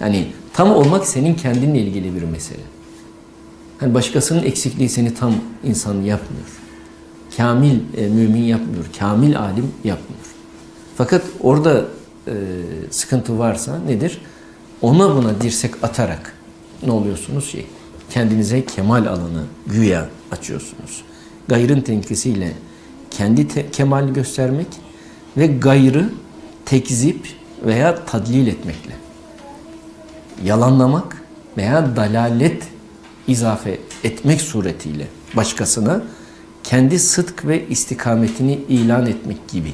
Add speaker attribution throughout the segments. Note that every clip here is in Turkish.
Speaker 1: Yani tam olmak senin kendinle ilgili bir mesele. Hani başkasının eksikliği seni tam insan yapmıyor. Kamil e, mümin yapmıyor. Kamil alim yapmıyor. Fakat orada e, sıkıntı varsa nedir? Ona buna dirsek atarak ne oluyorsunuz şey? Kendinize kemal alanı güya açıyorsunuz. Gayrın tenkisiyle kendi te- kemal göstermek ve gayrı tekzip veya tadlil etmekle. Yalanlamak veya dalalet izafe etmek suretiyle başkasına kendi sıdk ve istikametini ilan etmek gibi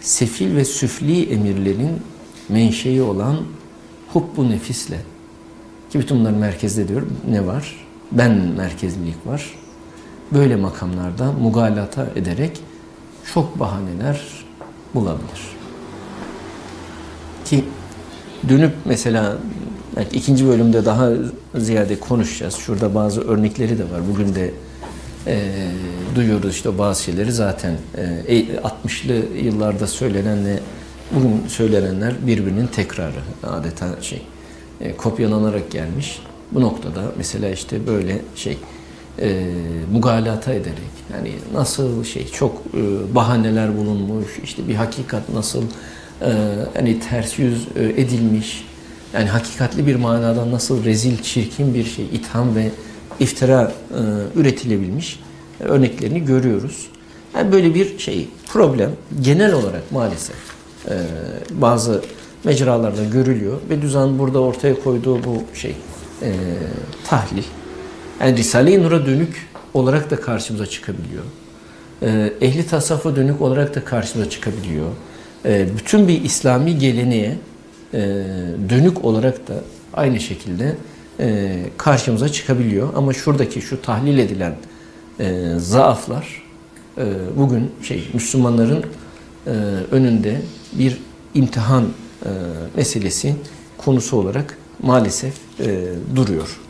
Speaker 1: sefil ve süfli emirlerin menşei olan hubbu nefisle ki bütün bunların merkezde diyor ne var? Ben merkezlilik var. Böyle makamlarda mugalata ederek çok bahaneler bulabilir. Ki dönüp mesela belki ikinci bölümde daha ziyade konuşacağız. Şurada bazı örnekleri de var. Bugün de e, duyuyoruz işte bazı şeyleri zaten e, 60'lı yıllarda söylenenle bugün söylenenler birbirinin tekrarı adeta şey e, kopyalanarak gelmiş. Bu noktada mesela işte böyle şey e, mugalata ederek yani nasıl şey çok e, bahaneler bulunmuş işte bir hakikat nasıl e, hani ters yüz e, edilmiş yani hakikatli bir manada nasıl rezil çirkin bir şey itham ve iftira e, üretilebilmiş örneklerini görüyoruz. Yani böyle bir şey problem genel olarak maalesef e, bazı mecralarda görülüyor ve Düzen burada ortaya koyduğu bu şey tahlil yani Risale-i Nur'a dönük olarak da karşımıza çıkabiliyor. Ehli tasavvufa dönük olarak da karşımıza çıkabiliyor. E, bütün bir İslami geleneğe e, dönük olarak da aynı şekilde e, karşımıza çıkabiliyor. Ama şuradaki şu tahlil edilen e, zaaflar bugün şey Müslümanların önünde bir imtihan meselesi konusu olarak maalesef duruyor.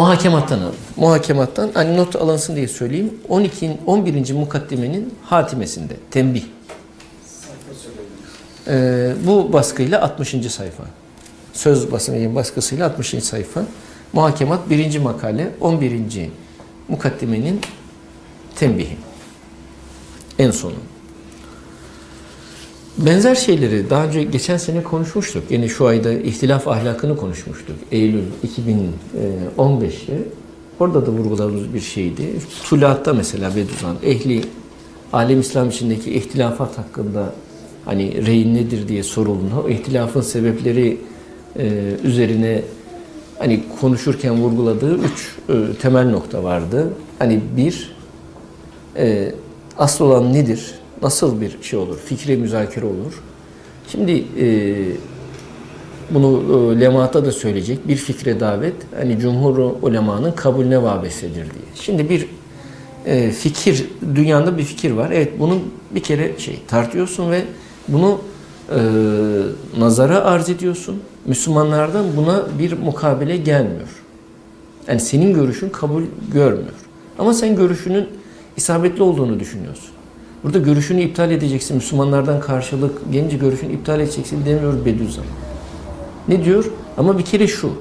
Speaker 1: Muhakemattan alın. Muhakemattan hani not alınsın diye söyleyeyim. 12 11. mukaddimenin hatimesinde tembih. Ee, bu baskıyla 60. sayfa. Söz basımı yayın baskısıyla 60. sayfa. Muhakemat 1. makale 11. mukaddimenin tembihi. En sonu. Benzer şeyleri daha önce geçen sene konuşmuştuk. Yine şu ayda ihtilaf ahlakını konuşmuştuk. Eylül 2015'te. Orada da vurguladığımız bir şeydi. Tulaat'ta mesela Bediüzzaman ehli alem İslam içindeki ihtilafat hakkında hani reyin nedir diye sorulduğunda o ihtilafın sebepleri e, üzerine hani konuşurken vurguladığı üç e, temel nokta vardı. Hani bir e, asıl olan nedir? Nasıl bir şey olur? Fikri müzakere olur. Şimdi e, bunu e, lemaata da söyleyecek bir fikre davet hani cumhur ulemanın kabulüne vabesedir diye. Şimdi bir e, fikir dünyada bir fikir var. Evet bunun bir kere şey tartıyorsun ve bunu e, nazara arz ediyorsun. Müslümanlardan buna bir mukabele gelmiyor. Yani senin görüşün kabul görmüyor. Ama sen görüşünün isabetli olduğunu düşünüyorsun. Burada görüşünü iptal edeceksin. Müslümanlardan karşılık gelince görüşünü iptal edeceksin demiyor Bediüzzaman. Ne diyor? Ama bir kere şu.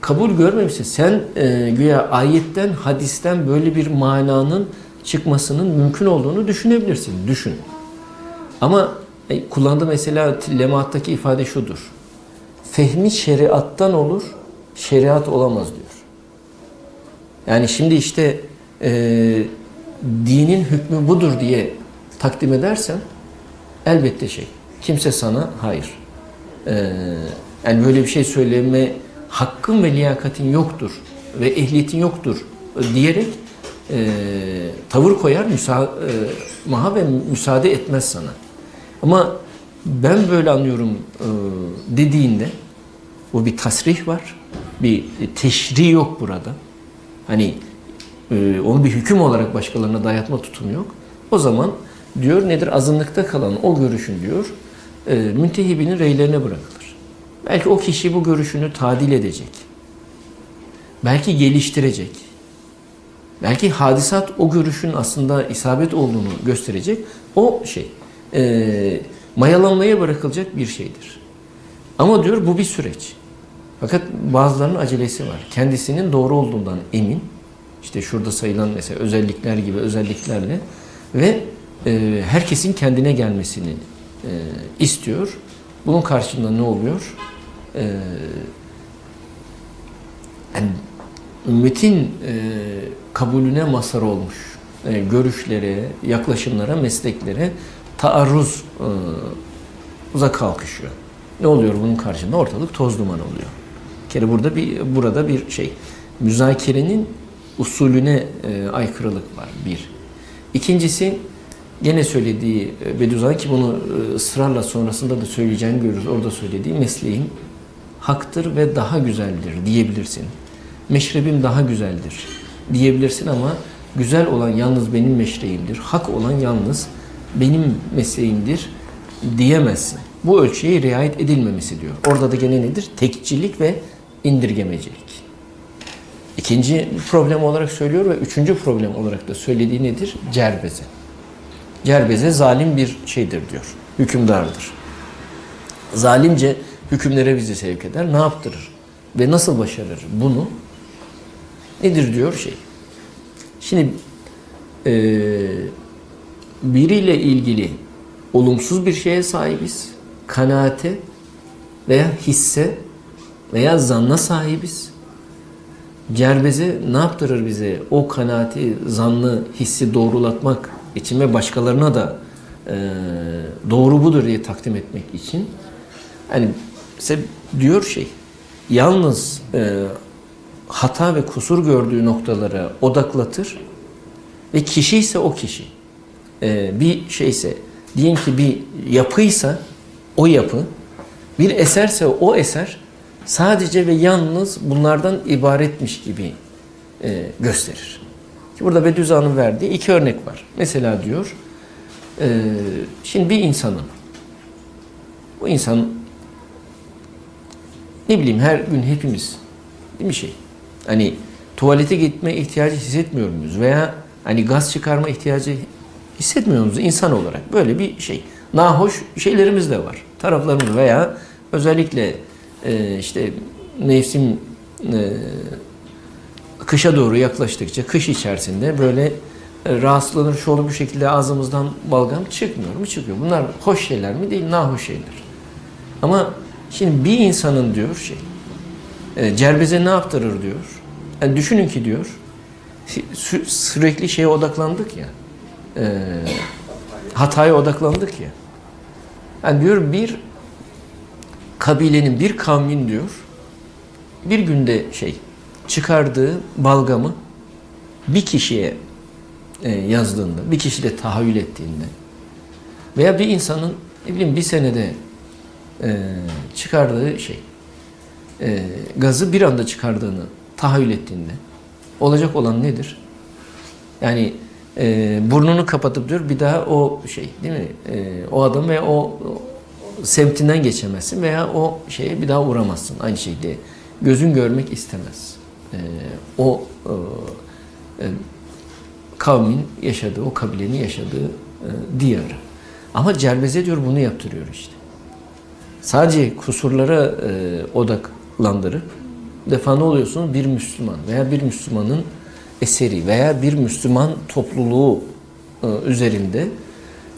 Speaker 1: Kabul görmemişsin. Sen e, güya ayetten, hadisten böyle bir mananın çıkmasının mümkün olduğunu düşünebilirsin. Düşün. Ama e, kullandığı mesela lemattaki ifade şudur. Fehmi şeriattan olur, şeriat olamaz diyor. Yani şimdi işte e, dinin hükmü budur diye takdim edersen elbette şey. Kimse sana hayır. Ee, yani böyle bir şey söyleme hakkın ve liyakatin yoktur ve ehliyetin yoktur diyerek e, tavır koyar, müsa, e, maha ve müsaade etmez sana. Ama ben böyle anlıyorum e, dediğinde o bir tasrih var, bir teşri yok burada. Hani e, onu bir hüküm olarak başkalarına dayatma tutumu yok. O zaman diyor nedir azınlıkta kalan o görüşün diyor e, müntehibinin reylerine bırakılır. Belki o kişi bu görüşünü tadil edecek. Belki geliştirecek. Belki hadisat o görüşün aslında isabet olduğunu gösterecek. O şey e, mayalanmaya bırakılacak bir şeydir. Ama diyor bu bir süreç. Fakat bazılarının acelesi var. Kendisinin doğru olduğundan emin. İşte şurada sayılan mesela özellikler gibi özelliklerle ve e, herkesin kendine gelmesini e, istiyor. Bunun karşılığında ne oluyor? E, yani ümmetin e, kabulüne mazhar olmuş e, görüşlere, yaklaşımlara, mesleklere taarruz e, uza kalkışıyor. Ne oluyor bunun karşında? Ortalık toz duman oluyor. Bir kere burada bir burada bir şey müzakerenin usulüne e, aykırılık var bir. İkincisi gene söylediği e, Bediüzzaman ki bunu e, ısrarla sonrasında da söyleyeceğini görürüz. Orada söylediği mesleğim haktır ve daha güzeldir diyebilirsin. Meşrebim daha güzeldir diyebilirsin ama güzel olan yalnız benim meşreğimdir. Hak olan yalnız benim mesleğimdir diyemezsin. Bu ölçüye riayet edilmemesi diyor. Orada da gene nedir? Tekçilik ve indirgemecilik. İkinci problem olarak söylüyor ve üçüncü problem olarak da söylediği nedir? Cerbeze. Cerbeze zalim bir şeydir diyor. Hükümdardır. Zalimce hükümlere bizi sevk eder. Ne yaptırır? Ve nasıl başarır bunu? Nedir diyor şey. Şimdi e, biriyle ilgili olumsuz bir şeye sahibiz. Kanaate veya hisse veya zanna sahibiz. Cerbeze ne yaptırır bize? O kanaati, zannı, hissi doğrulatmak için ve başkalarına da e, doğru budur diye takdim etmek için. Yani mesela diyor şey, yalnız e, hata ve kusur gördüğü noktalara odaklatır ve kişi ise o kişi. E, bir şeyse, diyelim ki bir yapıysa o yapı, bir eserse o eser sadece ve yalnız bunlardan ibaretmiş gibi e, gösterir. Ki burada Bediüzzaman'ın verdiği iki örnek var. Mesela diyor, e, şimdi bir insanın, bu insan ne bileyim her gün hepimiz değil mi şey? Hani tuvalete gitme ihtiyacı hissetmiyor muyuz? Veya hani gaz çıkarma ihtiyacı hissetmiyor muyuz insan olarak? Böyle bir şey. Nahoş şeylerimiz de var. Taraflarımız veya özellikle e, işte mevsim e, kışa doğru yaklaştıkça kış içerisinde böyle e, rahatsızlanır şu olur bu şekilde ağzımızdan balgam çıkmıyor mu? Çıkıyor. Bunlar hoş şeyler mi? Değil, nahoş şeyler. Ama şimdi bir insanın diyor şey, e, cerbeze ne yaptırır diyor. Yani düşünün ki diyor, sü- sürekli şeye odaklandık ya, e, hataya odaklandık ya. Yani diyor bir kabilenin, bir kavmin diyor, bir günde şey çıkardığı balgamı bir kişiye e, yazdığında, bir kişide tahayyül ettiğinde veya bir insanın ne bileyim bir senede e, çıkardığı şey e, gazı bir anda çıkardığını tahayyül ettiğinde olacak olan nedir? Yani burnunu kapatıp diyor bir daha o şey değil mi? O adam ve o semtinden geçemezsin veya o şeye bir daha uğramazsın. Aynı şekilde gözün görmek istemez. E, o e, kavmin yaşadığı, o kabilenin yaşadığı e, diyarı. Ama Cerbeze diyor bunu yaptırıyor işte. Sadece kusurlara e, odaklandırıp defa ne oluyorsunuz? Bir Müslüman veya bir Müslümanın eseri veya bir Müslüman topluluğu e, üzerinde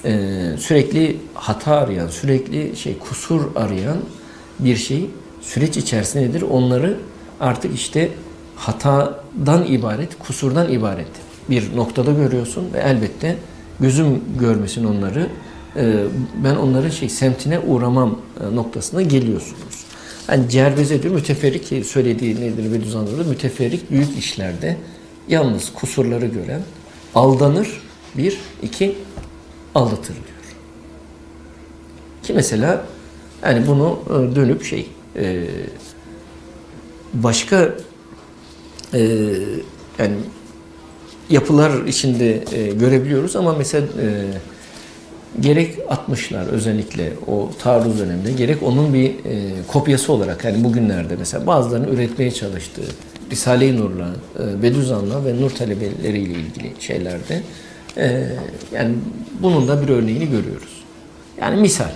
Speaker 1: e, sürekli hata arayan, sürekli şey kusur arayan bir şey süreç içerisindedir. Onları artık işte hatadan ibaret, kusurdan ibaret bir noktada görüyorsun ve elbette gözüm görmesin onları. e, ben onların şey semtine uğramam e, noktasına geliyorsunuz. Yani cerbeze diyor müteferrik ki söylediği nedir Bediüzzaman'da da müteferrik büyük işlerde yalnız kusurları gören aldanır bir, iki aldatır diyor. Ki mesela yani bunu e, dönüp şey e, başka e, yani yapılar içinde görebiliyoruz ama mesela gerek 60'lar özellikle o taarruz döneminde gerek onun bir kopyası olarak yani bugünlerde mesela bazılarının üretmeye çalıştığı Risale-i Nur'la, e, ve Nur talebeleriyle ilgili şeylerde e, yani bunun da bir örneğini görüyoruz. Yani misal